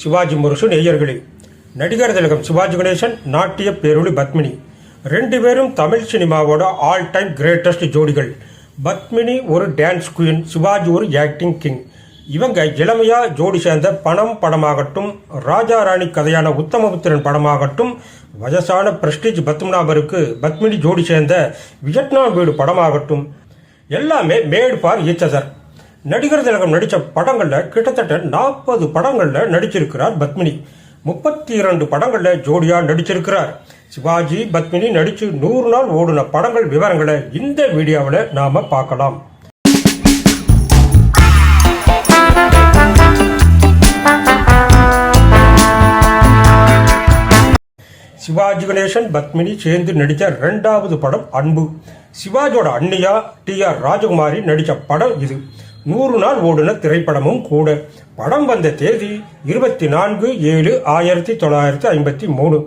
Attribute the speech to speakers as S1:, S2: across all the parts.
S1: சிவாஜி முரசு நேயர்களே. நடிகர் திலகம் சிவாஜி கணேசன் நாட்டிய பேரொளி பத்மினி. ரெண்டு பேரும் தமிழ் சினிமாவோட ஆல் டைம் கிரேட்டஸ்ட் ஜோடிகள். பத்மினி ஒரு டான்ஸ் குயின் சிவாஜி ஒரு ஆக்டிங் கிங் இவங்க இளமையா ஜோடி சேர்ந்த பணம் படமாகட்டும் ராஜா ராணி கதையான உத்தமபுத்திரன் படமாகட்டும் வயசான பிரஸ்டீஜ் பத்மநாபருக்கு பத்மினி ஜோடி சேர்ந்த வியட்நாம் வீடு படமாகட்டும். எல்லாமே மேடு ஃபார் ஈச்சதர் நடிகர் திலகம் நடித்த படங்களில் கிட்டத்தட்ட நாற்பது படங்களில் நடிச்சிருக்கிறார் பத்மினி. முப்பத்தி இரண்டு படங்களில் ஜோடியாக நடிச்சிருக்கிறார். சிவாஜி பத்மினி நடித்து நூறு நாள் ஓடின படங்கள் விவரங்களை இந்த வீடியோவில் நாம் பார்க்கலாம். சிவாஜி கணேசன் பத்மினி சேர்ந்து நடித்த ரெண்டாவது படம் அன்பு. சிவாஜியோட அண்ணியா டி ஆர் ராஜகுமாரி நடித்த படம் இது. நூறு நாள் ஓடின திரைப்படமும் கூட. படம் வந்த தேதி இருபத்தி நான்கு ஏழு ஆயிரத்தி தொள்ளாயிரத்தி ஐம்பத்தி மூணு.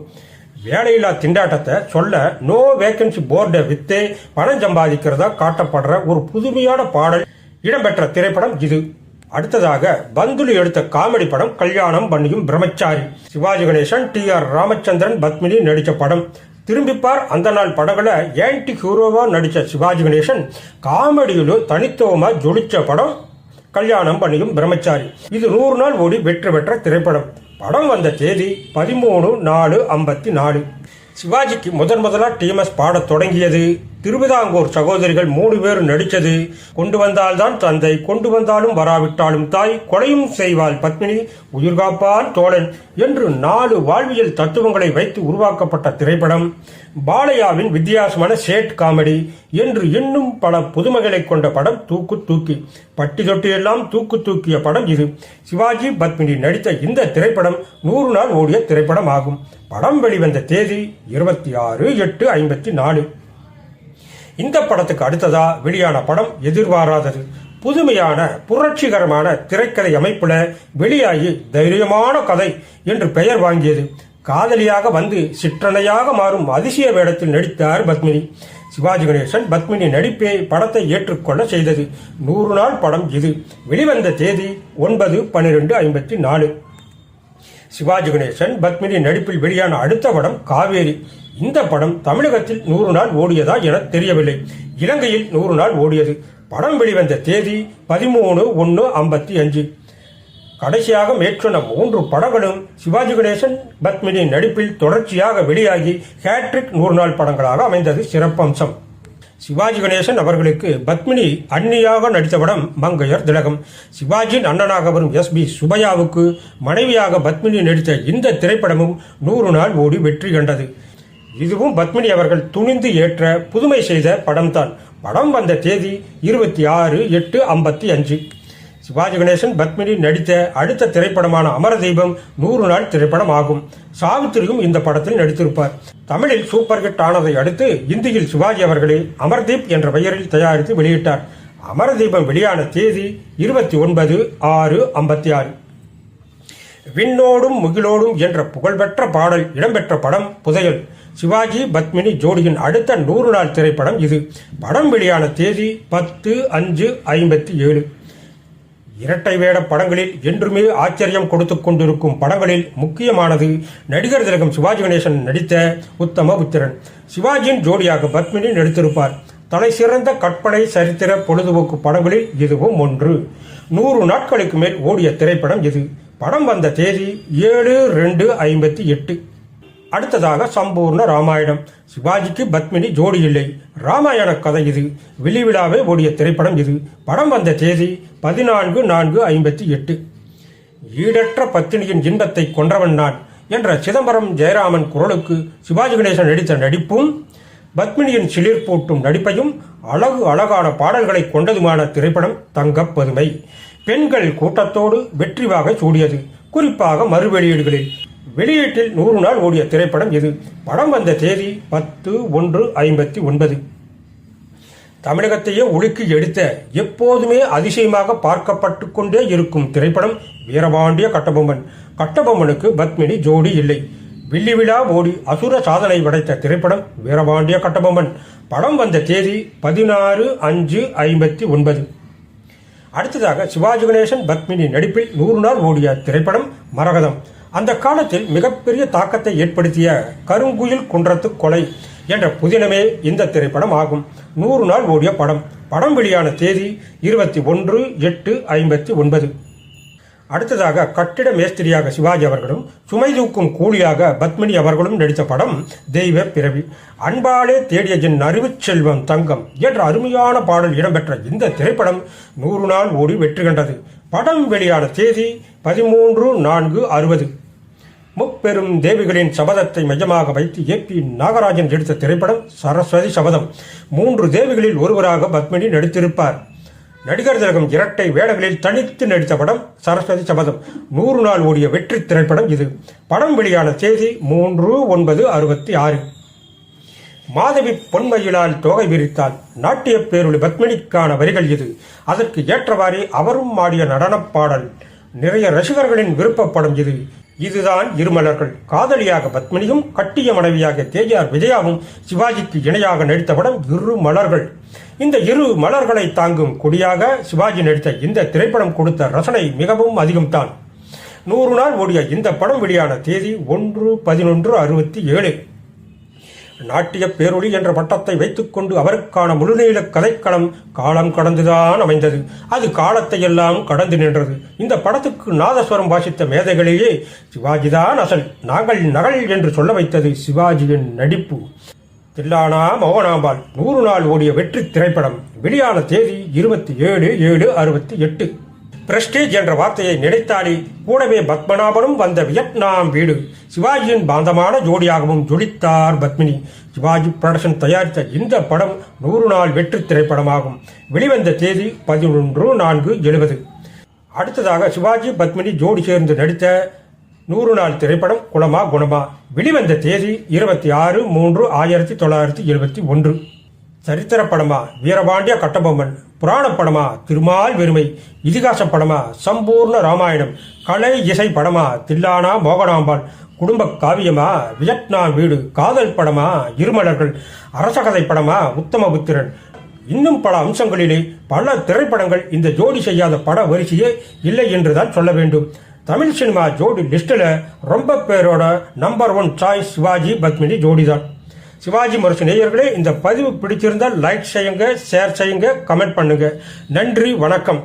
S1: வேலையில்லா திண்டாட்டத்தை சொல்ல நோ வேக்கன்சி போர்டை வித்தே பணம் சம்பாதிக்கிறதா காட்டப்படுற ஒரு புதுமையான பாடல் இடம்பெற்ற திரைப்படம் இது. அடுத்ததாக பந்துலு எடுத்த காமெடி படம் கல்யாணம் பண்ணியும் பிரம்மச்சாரி. சிவாஜி கணேசன் டி ஆர் ராமச்சந்திரன் பத்மினி நடித்த படம். திரும்பிப்பார். அந்த நாள் படங்களை ஏன்டி ஹீரோவா நடித்த சிவாஜி கணேசன்? காமெடியிலும் தனித்துவமா ஜொலிச்ச படம் கல்யாணம் பண்ணியும் பிரம்மச்சாரி. இது நூறு நாள் ஓடி வெற்றி பெற்ற திரைப்படம். படம் வந்த தேதி பதிமூணு நாலு ஐம்பத்தி நாலு. சிவாஜிக்கு முதன் முதலாக டிஎம்எஸ் பாடத் தொடங்கியது. திருவிதாங்கூர் சகோதரிகள் மூணு பேர் நடித்தது. கொண்டு வந்தால்தான் தந்தை கொண்டு வந்தாலும் வராவிட்டாலும் தாய் கொலையும் செய்வாள் பத்மினி உயிர்காப்பான் தோழன் என்று நாலு வாழ்வியல் தத்துவங்களை வைத்து உருவாக்கப்பட்ட திரைப்படம். பாலையாவின் வித்தியாசமான சேட் காமெடி என்று இன்னும் பல புதுமைகளை கொண்ட படம் தூக்கு தூக்கி. பட்டி தொட்டி எல்லாம் தூக்கு தூக்கிய படம் இது. சிவாஜி பத்மினி நடித்த இந்த திரைப்படம் நூறு நாள் ஓடிய திரைப்படம் ஆகும் படம் வெளிவந்த தேதி இருபத்தி ஆறு எட்டு ஐம்பத்தி நாலு. இந்த படத்துக்கு அடுத்ததா வெளியான படம் எதிர்பாராதது. புதுமையான புரட்சிகரமான திரைக்கதை அமைப்புல வெளியாகி தைரியமான கதை என்று பெயர் வாங்கியது. காதலியாக வந்து சிற்றனையாக மாறும் அதிசய வேடத்தில் நடித்தார் பத்மினி. சிவாஜி கணேசன் பத்மினி நடிப்பை படத்தை ஏற்றுக்கொள்ள செய்தது. நூறு நாள் படம் இது. வெளிவந்த தேதி ஒன்பது பன்னிரெண்டு ஐம்பத்தி நாலு. சிவாஜி கணேசன் பத்மினி நடிப்பில் வெளியான அடுத்த படம் காவேரி. இந்த படம் தமிழகத்தில் நூறு நாள் ஓடியதா என தெரியவில்லை. இலங்கையில் நூறு நாள் ஓடியது. படம் வெளிவந்த தேதி பதிமூணு ஒன்று ஐம்பத்தி அஞ்சு. கடைசியாக மேற்சொன்ன மூன்று படங்களும் சிவாஜி கணேசன் பத்மினி நடிப்பில் தொடர்ச்சியாக வெளியாகி ஹேட்ரிக் நூறு நாள் படங்களாக அமைந்தது சிறப்பம்சம். சிவாஜி கணேசன் அவர்களுக்கு பத்மினி அன்னியாக நடித்த படம் மங்கையர் திலகம். சிவாஜியின் அண்ணனாக வரும் எஸ் பி சுபையாவுக்கு மனைவியாக பத்மினி நடித்த இந்த திரைப்படமும் நூறு நாள் ஓடி வெற்றி கண்டது. இதுவும் பத்மினி அவர்கள் துணிந்து ஏற்ற புதுமை செய்த படம்தான். படம் வந்த தேதி இருபத்தி ஆறு எட்டு ஐம்பத்தி அஞ்சு. சிவாஜி கணேசன் பத்மினி நடித்த அடுத்த திரைப்படமான அமரதீபம் நூறு நாள் திரைப்படம் ஆகும் சாவித்திரியும் இந்த படத்தில் நடித்திருப்பார். தமிழில் சூப்பர் ஹிட் ஆனதை அடுத்து இந்தியில் சிவாஜி அவர்களே அமர்தீப் என்ற பெயரில் தயாரித்து வெளியிட்டார். அமரதீபம் வெளியான தேதி இருபத்தி ஒன்பது ஆறு ஐம்பத்தி ஆறு. விண்ணோடும் முகிலோடும் என்ற புகழ்பெற்ற பாடல் இடம்பெற்ற படம் புதையல். சிவாஜி பத்மினி ஜோடியின் அடுத்த நூறு நாள் திரைப்படம் இது. படம் வெளியான தேதி பத்து அஞ்சு ஐம்பத்தி ஏழு. இரட்டை வேட படங்களில் என்றுமே ஆச்சரியம் கொடுத்து கொண்டிருக்கும் படங்களில் முக்கியமானது நடிகர் திலகம் சிவாஜி கணேசன் நடித்த உத்தம புத்திரன். சிவாஜியின் ஜோடியாக பத்மினி நடித்திருப்பார். தலை சிறந்த கற்பனை சரித்திர பொழுதுபோக்கு படங்களில் இதுவும் ஒன்று. நூறு நாட்களுக்கு மேல் ஓடிய திரைப்படம் இது. படம் வந்த தேதி ஏழு ரெண்டு ஐம்பத்தி எட்டு. அடுத்ததாக சம்பூர்ண ராமாயணம். சிவாஜிக்கு பத்மினி ஜோடி இல்லை. ராமாயண கதை இது. வெளிவிழாவே ஓடிய திரைப்படம் இது. படம் வந்த தேதி பதினான்கு நான்கு ஐம்பத்தி எட்டு. ஈடற்ற பத்தினியின் இன்பத்தை கொன்றவன் நான் என்ற சிதம்பரம் ஜெயராமன் குரலுக்கு சிவாஜி கணேசன் நடித்த நடிப்பும் பத்மினியின் சிலிர்ப்பூட்டும் நடிப்பையும் அழகு அழகான பாடல்களை கொண்டதுமான திரைப்படம் தங்கப் பதுமை பெண்கள் கூட்டத்தோடு வெற்றிவாக சூடியது. குறிப்பாக மறுவெளியீடுகளில். வெளியீட்டில் நூறு நாள் ஓடிய திரைப்படம் இது படம் வந்த தேதி பத்து ஒன்று ஐம்பத்தி ஒன்பது. தமிழகத்தையே ஒழுக்கி எடுத்த எப்போதுமே அதிசயமாக பார்க்கப்பட்டு கொண்டே இருக்கும் திரைப்படம் வீரபாண்டிய கட்டபொம்மன். கட்டபொம்மனுக்கு பத்மினி ஜோடி இல்லை. வில்லி விழா ஓடி அசுர சாதனை படைத்த திரைப்படம் வீரபாண்டிய கட்டபொம்மன். படம் வந்த தேதி பதினாறு அஞ்சு ஐம்பத்தி ஒன்பது. அடுத்ததாக சிவாஜி கணேசன் பத்மினி நடிப்பில் நூறு நாள் ஓடிய திரைப்படம் மரகதம். அந்த காலத்தில் மிகப்பெரிய தாக்கத்தை ஏற்படுத்திய கருங்குயில் குன்றத்து கொலை என்ற புதினமே இந்த திரைப்படம் ஆகும் நூறு நாள் ஓடிய படம். படம் வெளியான தேதி இருபத்தி ஒன்று எட்டு ஐம்பத்தி ஒன்பது. அடுத்ததாக கட்டிட மேஸ்திரியாக சிவாஜி அவர்களும் சுமை தூக்கும் கூலியாக பத்மினி அவர்களும் நடித்த படம் தெய்வ பிறவி. அன்பாலே தேடிய என் அறிவு செல்வம் தங்கம் என்ற அருமையான பாடல் இடம்பெற்ற இந்த திரைப்படம் நூறு நாள் ஓடி வெற்றி கண்டது. படம் வெளியான தேதி பதிமூன்று நான்கு அறுபது. முப்பெரும் தேவிகளின் சபதத்தை மையமாக வைத்து ஏ பி நாகராஜன் எடுத்த திரைப்படம் சரஸ்வதி சபதம். மூன்று தேவிகளில் ஒருவராக பத்மினி நடித்திருப்பார். நடிகர் திலகம் இரட்டை வேடங்களில் தனித்து நடித்த படம் சரஸ்வதி சபதம். நூறு நாள் ஓடிய வெற்றி திரைப்படம் இது. படம் வெளியான தேதி மூன்று ஒன்பது அறுபத்தி ஆறு. மாதவி பொன்மையிலால் தொகை விரித்தால் நாட்டிய பேரொளி பத்மினிக்கான வரிகள் இது. அதற்கு ஏற்றவாறே அவரும் ஆடிய நடனப் பாடல் நிறைய ரசிகர்களின் விருப்பப்படம் இது. இதுதான் இருமலர்கள். காதலியாக பத்மினியும் கட்டிய மனைவியாக தேஜார் விஜயாவும் சிவாஜிக்கு இணையாக நடித்த படம் இரு மலர்கள் இந்த இரு மலர்களை தாங்கும் கொடியாக சிவாஜி நடித்த இந்த திரைப்படம் கொடுத்த ரசனை மிகவும் அதிகம்தான். நூறு நாள் ஓடிய இந்த படம் வெளியான தேதி ஒன்று பதினொன்று அறுபத்தி ஏழு. நாட்டிய பேரொளி என்ற பட்டத்தை வைத்துக்கொண்டு அவருக்கான முழுநீள கதைக்களம் காலம் கடந்துதான் அமைந்தது. அது காலத்தை எல்லாம் கடந்து நின்றது. இந்த படத்துக்கு நாதஸ்வரம் வாசித்த மேதைகளையே சிவாஜிதான் அசல் நாங்கள் நகல் என்று சொல்ல வைத்தது சிவாஜியின் நடிப்பு. தில்லானா மோகனாம்பாள் நூறு நாள் ஓடிய வெற்றி திரைப்படம் வெளியான தேதி இருபத்தி ஏழு ஏழு அறுபத்தி எட்டு. பிரஸ்டேஜ் என்ற வார்த்தையை நினைத்தாலே கூடவே பத்மநாபனும் வந்த வியட்நாம் வீடு. சிவாஜியின் பாந்தமான ஜோடியாகவும் ஜொலித்தார் பத்மினி. சிவாஜி புரொடக்ஷன் தயாரித்த இந்த படம் நூறு நாள் வெற்றி திரைப்படமாகும். வெளிவந்த தேதி பதினொன்று நான்கு எழுபது. அடுத்ததாக சிவாஜி பத்மினி ஜோடி சேர்ந்து நடித்த நூறு நாள் திரைப்படம் குணமா குணமா. வெளிவந்த தேதி இருபத்தி ஆறு மூன்று ஆயிரத்தி தொள்ளாயிரத்தி எழுபத்தி ஒன்று. சரித்திர படமா வீரபாண்டிய கட்டபொம்மன் புராண படமா திருமால் வெறுமை இதிகாச படமா சம்பூர்ண ராமாயணம் கலை இசை படமா தில்லானா மோகனாம்பாள் குடும்ப காவியமா வியட்நாம் வீடு காதல் படமா இருமலர்கள் அரசகதை படமா உத்தமபுத்திரன் இன்னும் பல அம்சங்களிலே பல திரைப்படங்கள் இந்த ஜோடி செய்யாத பட வரிசையே இல்லை என்றுதான் சொல்ல வேண்டும். தமிழ் சினிமா ஜோடி லிஸ்டில் ரொம்ப பேரோட number one choice Sivaji Padmini ஜோடி தான் சிவாஜி முரசு நேயர்களே இந்த பதிவு பிடிச்சிருந்தால் லைக் செய்யுங்க ஷேர் செய்யுங்க கமெண்ட் பண்ணுங்க. நன்றி வணக்கம்.